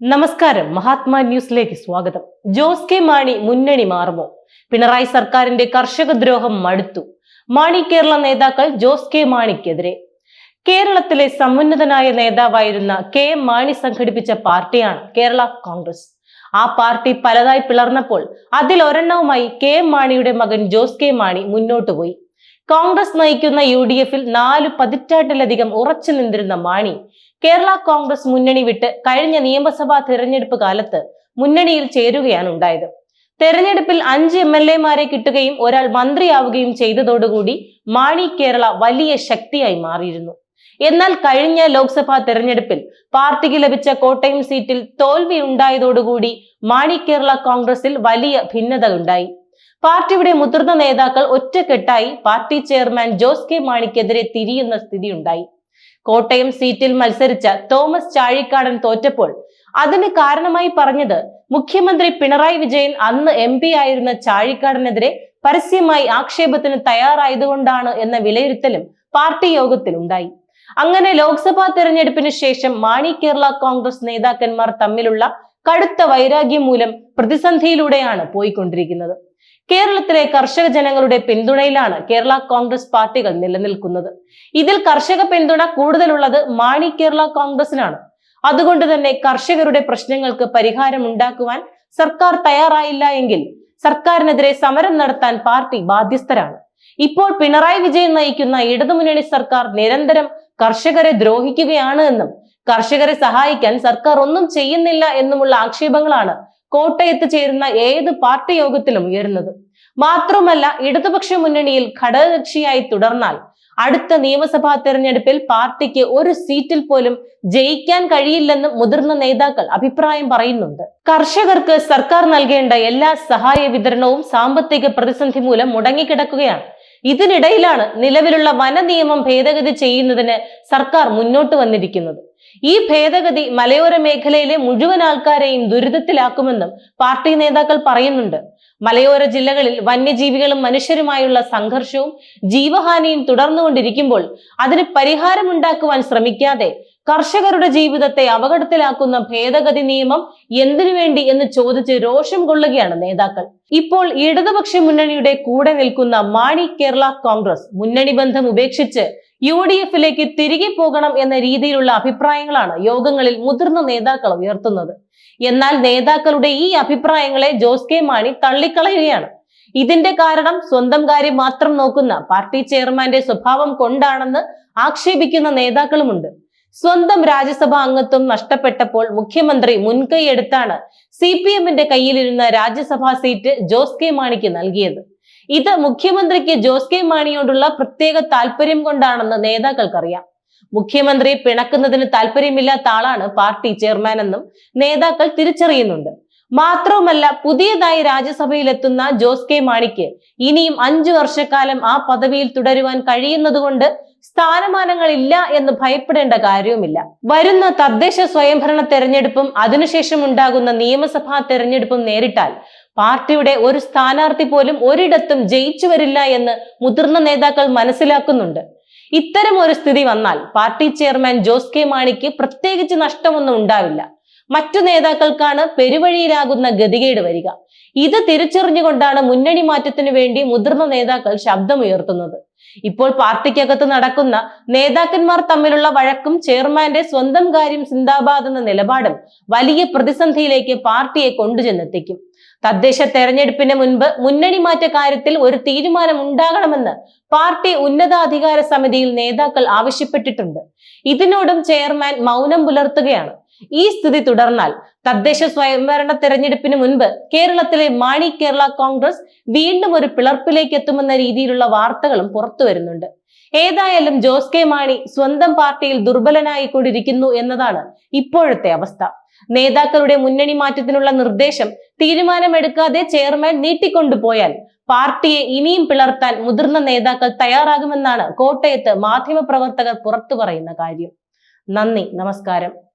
നമസ്കാരം. മഹാത്മാ ന്യൂസിലേക്ക് സ്വാഗതം. ജോസ് കെ മാണി മുന്നണി മാറുമോ? പിണറായി സർക്കാരിന്റെ കർഷക ദ്രോഹം മടുത്തു. മാണി കേരള നേതാക്കൾ ജോസ് കെ മാണിക്കെതിരെ. കേരളത്തിലെ സമുന്നതനായ നേതാവായിരുന്ന കെ എം മാണി സംഘടിപ്പിച്ച പാർട്ടിയാണ് കേരള കോൺഗ്രസ്. ആ പാർട്ടി പലതായി പിളർന്നപ്പോൾ അതിൽ ഒരെണ്ണവുമായി കെ എം മാണിയുടെ മകൻ ജോസ് കെ മാണി മുന്നോട്ട് പോയി. കോൺഗ്രസ് നയിക്കുന്ന യു ഡി എഫിൽ നാലു പതിറ്റാണ്ടിലധികം ഉറച്ചു നിന്നിരുന്ന മാണി കേരള കോൺഗ്രസ് മുന്നണി വിട്ട് കഴിഞ്ഞ നിയമസഭാ തെരഞ്ഞെടുപ്പ് കാലത്ത് മുന്നണിയിൽ ചേരുകയാണ് ഉണ്ടായത്. തെരഞ്ഞെടുപ്പിൽ അഞ്ച് എം എൽ എമാരെ കിട്ടുകയും ഒരാൾ മന്ത്രിയാവുകയും ചെയ്തതോടുകൂടി മാണി കേരള വലിയ ശക്തിയായി മാറിയിരുന്നു. എന്നാൽ കഴിഞ്ഞ ലോക്സഭാ തെരഞ്ഞെടുപ്പിൽ പാർട്ടിക്ക് ലഭിച്ച കോട്ടയം സീറ്റിൽ തോൽവി ഉണ്ടായതോടുകൂടി മാണി കേരള കോൺഗ്രസിൽ വലിയ ഭിന്നത ഉണ്ടായി. പാർട്ടിയുടെ മുതിർന്ന നേതാക്കൾ ഒറ്റക്കെട്ടായി പാർട്ടി ചെയർമാൻ ജോസ് കെ മാണിക്കെതിരെ തിരിയുന്ന സ്ഥിതിയുണ്ടായി കോട്ടയം സീറ്റിൽ മത്സരിച്ച തോമസ് ചാഴിക്കാടൻ തോറ്റപ്പോൾ അതിന് കാരണമായി പറഞ്ഞത് മുഖ്യമന്ത്രി പിണറായി വിജയൻ അന്ന് എം പി ആയിരുന്ന ചാഴിക്കാടനെതിരെ പരസ്യമായി ആക്ഷേപത്തിന് തയ്യാറായതുകൊണ്ടാണ് എന്ന വിലയിരുത്തലും പാർട്ടി യോഗത്തിലുണ്ടായി. അങ്ങനെ ലോക്സഭാ തെരഞ്ഞെടുപ്പിന് ശേഷം മാണി കേരള കോൺഗ്രസ് നേതാക്കന്മാർ തമ്മിലുള്ള കടുത്ത വൈരാഗ്യം മൂലം പ്രതിസന്ധിയിലൂടെയാണ് പോയിക്കൊണ്ടിരിക്കുന്നത്. കേരളത്തിലെ കർഷക ജനങ്ങളുടെ പിന്തുണയിലാണ് കേരള കോൺഗ്രസ് പാർട്ടികൾ നിലനിൽക്കുന്നത്. ഇതിൽ കർഷക പിന്തുണ കൂടുതലുള്ളത് മാണി കേരള കോൺഗ്രസിനാണ്. അതുകൊണ്ട് തന്നെ കർഷകരുടെ പ്രശ്നങ്ങൾക്ക് പരിഹാരം ഉണ്ടാക്കുവാൻ സർക്കാർ തയ്യാറായില്ല എങ്കിൽ സർക്കാരിനെതിരെ സമരം നടത്താൻ പാർട്ടി ബാധ്യസ്ഥരാണ്. ഇപ്പോൾ പിണറായി വിജയൻ നയിക്കുന്ന ഇടതുമുന്നണി സർക്കാർ നിരന്തരം കർഷകരെ ദ്രോഹിക്കുകയാണ് എന്നും കർഷകരെ സഹായിക്കാൻ സർക്കാർ ഒന്നും ചെയ്യുന്നില്ല എന്നുമുള്ള ആക്ഷേപങ്ങളാണ് കോട്ടയത്ത് ചേരുന്ന ഏത് പാർട്ടി യോഗത്തിലും ഉയരുന്നത്? മാത്രമല്ല ഇടതുപക്ഷ മുന്നണിയിൽ ഘടകകക്ഷിയായി തുടർന്നാൽ അടുത്ത നിയമസഭാ തെരഞ്ഞെടുപ്പിൽ പാർട്ടിക്ക് ഒരു സീറ്റിൽ പോലും ജയിക്കാൻ കഴിയില്ലെന്ന് മുതിർന്ന നേതാക്കൾ അഭിപ്രായം പറയുന്നുണ്ട്. കർഷകർക്ക് സർക്കാർ നൽകേണ്ട എല്ലാ സഹായ വിതരണവും സാമ്പത്തിക പ്രതിസന്ധി മൂലം മുടങ്ങിക്കിടക്കുകയാണ്. ഇതിനിടയിലാണ് നിലവിലുള്ള വന നിയമം ഭേദഗതി ചെയ്യുന്നതിന് സർക്കാർ മുന്നോട്ട് വന്നിരിക്കുന്നത്. ഈ ഭേദഗതി മലയോര മേഖലയിലെ മുഴുവൻ ആൾക്കാരെയും ദുരിതത്തിലാക്കുമെന്നും പാർട്ടി നേതാക്കൾ പറയുന്നുണ്ട്. മലയോര ജില്ലകളിൽ വന്യജീവികളും മനുഷ്യരുമായുള്ള സംഘർഷവും ജീവഹാനിയും തുടർന്നുകൊണ്ടിരിക്കുമ്പോൾ അതിന് പരിഹാരമുണ്ടാക്കുവാൻ ശ്രമിക്കാതെ കർഷകരുടെ ജീവിതത്തെ അപകടത്തിലാക്കുന്ന ഭേദഗതി നിയമം എന്തിനു വേണ്ടി എന്ന് ചോദിച്ച് രോഷം കൊള്ളുകയാണ് നേതാക്കൾ. ഇപ്പോൾ ഇടതുപക്ഷ മുന്നണിയുടെ കൂടെ നിൽക്കുന്ന മാണി കേരള കോൺഗ്രസ് മുന്നണി ബന്ധം ഉപേക്ഷിച്ച് യു ഡി എഫിലേക്ക് തിരികെ പോകണം എന്ന രീതിയിലുള്ള അഭിപ്രായങ്ങളാണ് യോഗങ്ങളിൽ മുതിർന്ന നേതാക്കൾ ഉയർത്തുന്നത്. എന്നാൽ നേതാക്കളുടെ ഈ അഭിപ്രായങ്ങളെ ജോസ് കെ മാണി തള്ളിക്കളയുകയാണ്. ഇതിന്റെ കാരണം സ്വന്തം കാര്യം മാത്രം നോക്കുന്ന പാർട്ടി ചെയർമാന്റെ സ്വഭാവം കൊണ്ടാണെന്ന് ആക്ഷേപിക്കുന്ന നേതാക്കളുമുണ്ട്. സ്വന്തം രാജ്യസഭാ അംഗത്വം നഷ്ടപ്പെട്ടപ്പോൾ മുഖ്യമന്ത്രി മുൻകൈയെടുത്താണ് സി പി എമ്മിന്റെ കയ്യിലിരുന്ന രാജ്യസഭാ സീറ്റ് ജോസ് കെ മാണിക്ക് നൽകിയത്. ഇത് മുഖ്യമന്ത്രിക്ക് ജോസ് കെ മാണിയോടുള്ള പ്രത്യേക താല്പര്യം കൊണ്ടാണെന്ന് നേതാക്കൾക്കറിയാം. മുഖ്യമന്ത്രി പിണക്കുന്നതിന് താല്പര്യമില്ലാത്ത ആളാണ് പാർട്ടി ചെയർമാൻ എന്നും നേതാക്കൾ തിരിച്ചറിയുന്നുണ്ട്. മാത്രവുമല്ല പുതിയതായി രാജ്യസഭയിലെത്തുന്ന ജോസ് കെ മാണിക്ക് ഇനിയും അഞ്ചു വർഷക്കാലം ആ പദവിയിൽ തുടരുവാൻ കഴിയുന്നതുകൊണ്ട് സ്ഥാനമാനങ്ങളില്ല എന്ന് ഭയപ്പെടേണ്ട കാര്യവുമില്ല. വരുന്ന തദ്ദേശ സ്വയംഭരണ തെരഞ്ഞെടുപ്പും അതിനുശേഷം ഉണ്ടാകുന്ന നിയമസഭാ തെരഞ്ഞെടുപ്പും നേരിട്ടാൽ പാർട്ടിയുടെ ഒരു സ്ഥാനാർത്ഥി പോലും ഒരിടത്തും ജയിച്ചു വരില്ല എന്ന് മുതിർന്ന നേതാക്കൾ മനസ്സിലാക്കുന്നുണ്ട്. ഇത്തരം ഒരു സ്ഥിതി വന്നാൽ പാർട്ടി ചെയർമാൻ ജോസ് കെ മാണിക്ക് പ്രത്യേകിച്ച് നഷ്ടമൊന്നും ഉണ്ടാവില്ല. മറ്റു നേതാക്കൾക്കാണ് പെരുവഴിയിലാകുന്ന ഗതികേട് വരിക. ഇത് തിരിച്ചറിഞ്ഞുകൊണ്ടാണ് മുന്നണി മാറ്റത്തിന് വേണ്ടി മുതിർന്ന നേതാക്കൾ ശബ്ദമുയർത്തുന്നത്. ഇപ്പോൾ പാർട്ടിക്കകത്ത് നടക്കുന്ന നേതാക്കന്മാർ തമ്മിലുള്ള വഴക്കും ചെയർമാന്റെ സ്വന്തം കാര്യം സിന്ദാബാദ് എന്ന നിലപാടും വലിയ പ്രതിസന്ധിയിലേക്ക് പാർട്ടിയെ കൊണ്ടുചെന്നെത്തിക്കും. തദ്ദേശ തെരഞ്ഞെടുപ്പിന് മുൻപ് മുന്നണി മാറ്റ കാര്യത്തിൽ ഒരു തീരുമാനം ഉണ്ടാകണമെന്ന് പാർട്ടി ഉന്നതാധികാര സമിതിയിൽ നേതാക്കൾ ആവശ്യപ്പെട്ടിട്ടുണ്ട്. ഇതിനോടും ചെയർമാൻ മൗനം പുലർത്തുകയാണ്. ഈ സ്ഥിതി തുടർന്നാൽ തദ്ദേശ സ്വയംഭരണ തെരഞ്ഞെടുപ്പിന് മുൻപ് കേരളത്തിലെ മാണി കേരള കോൺഗ്രസ് വീണ്ടും ഒരു പിളർപ്പിലേക്ക് എത്തുമെന്ന രീതിയിലുള്ള വാർത്തകളും പുറത്തു വരുന്നുണ്ട്. ഏതായാലും ജോസ് കെ മാണി സ്വന്തം പാർട്ടിയിൽ ദുർബലനായിക്കൊണ്ടിരിക്കുന്നു എന്നതാണ് ഇപ്പോഴത്തെ അവസ്ഥ. നേതാക്കളുടെ മുന്നണി മാറ്റത്തിനുള്ള നിർദ്ദേശം തീരുമാനമെടുക്കാതെ ചെയർമാൻ നീട്ടിക്കൊണ്ടുപോയാൽ പാർട്ടിയെ ഇനിയും പിളർത്താൻ മുതിർന്ന നേതാക്കൾ തയ്യാറാകുമെന്നാണ് കോട്ടയത്ത് മാധ്യമപ്രവർത്തകർ പുറത്തു പറയുന്ന കാര്യം. നന്ദി നമസ്കാരം.